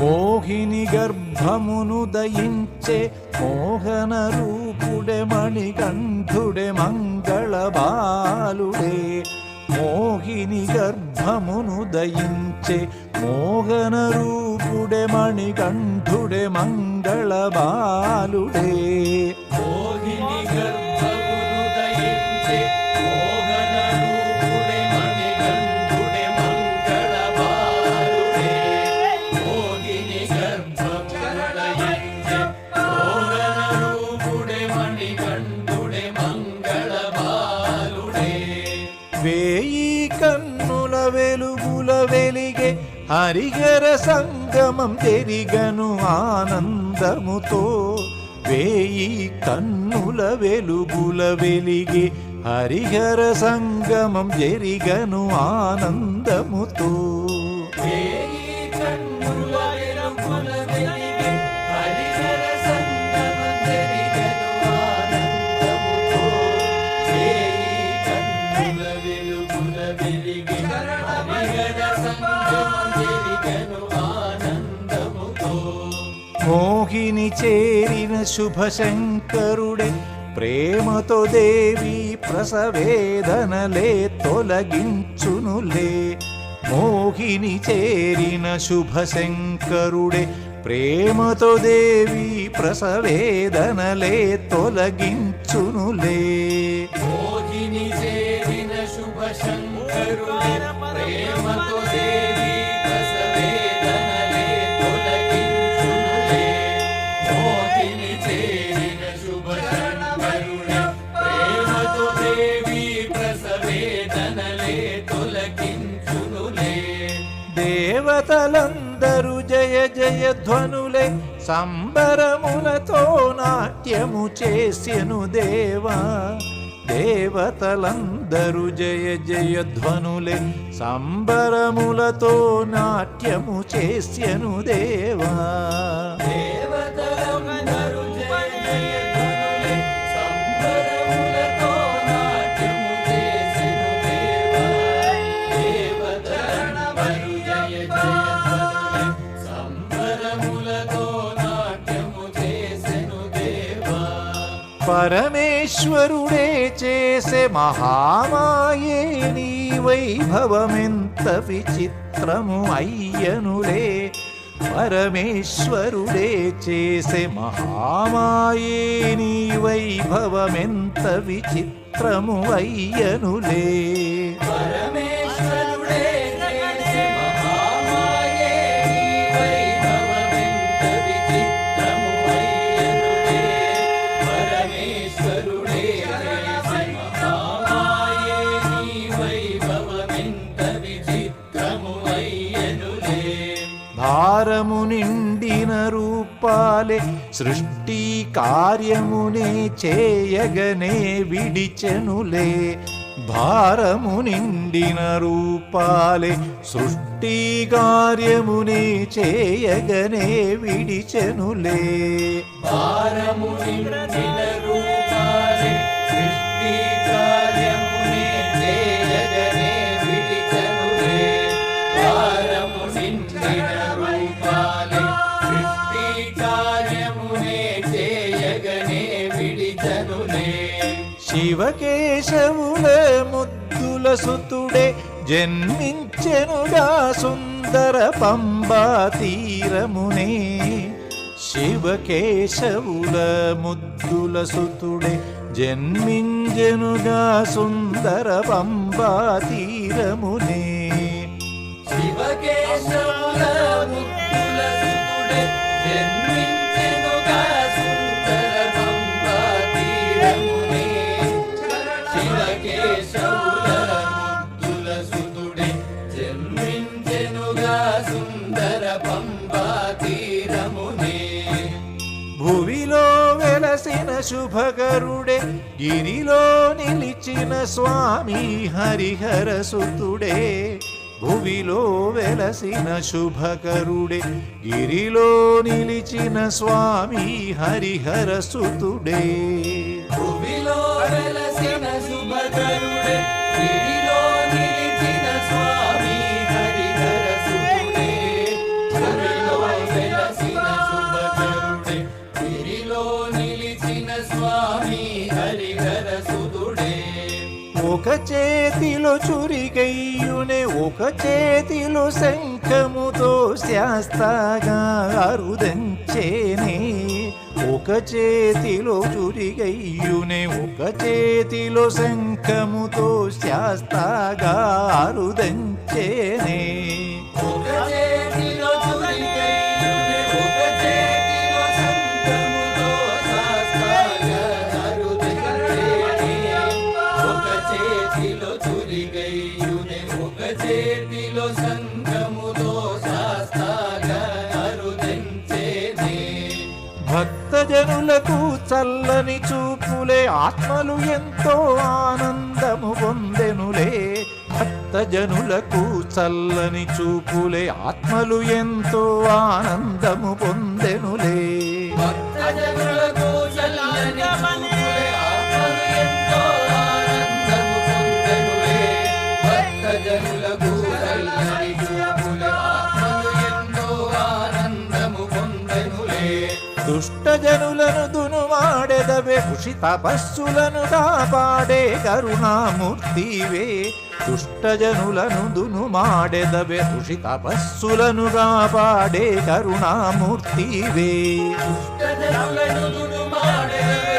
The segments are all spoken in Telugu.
మోహిని గర్భమును దయించే మోహన రూపుడే మణికంఠుడే మంగళ బాలుడే మోహిని గర్భమును దయించే మోహన రూపుడే మణికంఠుడే మంగళ బాలుడే మోహిని గర్భ హరిహర సంగమం తెరిగను ఆనందముతో. వేయి కన్నుల వెలుగుల వెలిగి హరిహర సంగమం జరిగను ఆనందముతో. మోహిని చేరిన శుభశంకరుడే ప్రేమతో దేవి ప్రసవేదనలే తొలగించునులే. మోహిని చేరిన శుభశంకరుడే ప్రేమతో దేవి ప్రసవేదనలే తొలగించునులే. మోహిని చేరిన శుభ దేవతలందరూ జయ జయ ధ్వనులే సంబరములతో నాట్యము చేసెను దేవా. దేవతలందరూ జయ జయ ధ్వనులే సంబరములతో నాట్యము చేసెను దేవా. దేవతలందరూ జయ జయ పరమేశ్వరుడే చేసే మహామాయే నీ వైభవమెంత విచిత్రము అయ్యనులే. పరమేశ్వరుడే చేసే మహామాయే నీ వైభవమెంత విచిత్రము అయ్యనులే. భారము నిండిన రూపాలే సృష్టి కార్యమునే చేయగనే విడిచెనులే. భారము నిండిన రూపాలే సృష్టి కార్యమునే చేయగనే విడిచెనులే. భారము నిండిన రూపాలే సృష్టి భారము రూపాలే సృష్టి కార్యమునే చేయగనే విడిచనులే. శివకేశవుల ముద్దుల సుతుడే జన్మించెనుగా సుందర పంబా తీరమునే శివకేశవుల ముద్దుల సుతుడే జన్మించెనుగా సుందర పంబా తీరమునే శుభకరుడే గిరిలో నిలిచిన స్వామి హరిహర సుతుడే భువిలో వెలసిన శుభకరుడే గిరిలో నిలిచిన స్వామి హరిహర సుతుడే. చేతిలో చురిగయ్యునే ఒక చేతిలో శంఖముతో శాస్తాగా అరుదంచేనే. ఒక చేతిలో చురిగయ్యునే ఒక చేతిలో శంఖముతో శాస్తాగా అరుదంచేనే. భక్తజనులకు చల్లని చూపులే ఆత్మలు ఎంతో ఆనందము పొందెనులే. భక్తజనులకు చల్లని చూపులే ఆత్మలు ఎంతో ఆనందము పొందెనులే. భక్తజనులకు చల్లని దుష్టజనులను దునుమాడెదవే కృషి తపస్సులను కాపాడే కరుణామూర్తివే. దుష్టజనులను దునుమాడెదవే కృషి తపస్సులను కాపాడే కరుణామూర్తివే. దుష్టజనులను దునుమాడెదవే,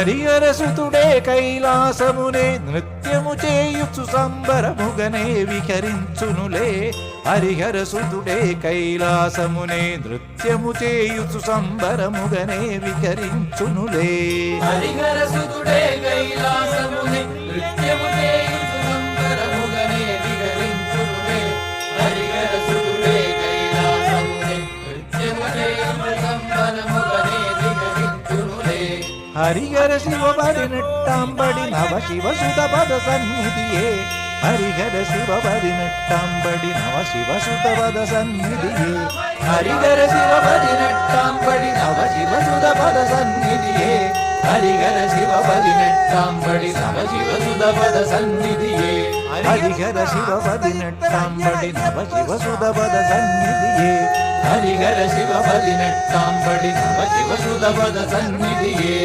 హరిహరసుతుడే కైలాసమునే నృత్యము చేయుచు సంబరముగనే విహరించునులే. హరిహరసుతుడే కైలాసమునే నృత్యము చేయుచు సంబరముగనే విహరించునులే. హరిహరసుతుడే కైలాసమునే నృత్యము చేయుచు ஹரிஹர சிவபதி நெட்டாம்படி நவ சிவ சுதபத சந்நிதியே. ஹரிஹர சிவபதி நெட்டாம்படி நவ சிவ சுதபத சந்நிதியே. ஹரிஹர சிவபதி நெட்டாம்படி நவ சிவ சுதபத சந்நிதியே. ஹரிஹர சிவபதி நெட்டாம்படி நவ சிவ சுதபத சந்நிதியே. ஹரிஹர சிவபதி நெட்டாம்படி நவ சிவ சுதபத சந்நிதியே. ಹರಿಹರ ಶಿವ ಬಲಿ ನಟ್ಟಾಂಬಡಿ ನವ ಶಿವ ಸುಧ ಪದ ಸನ್ನಿಧಿಯೇ.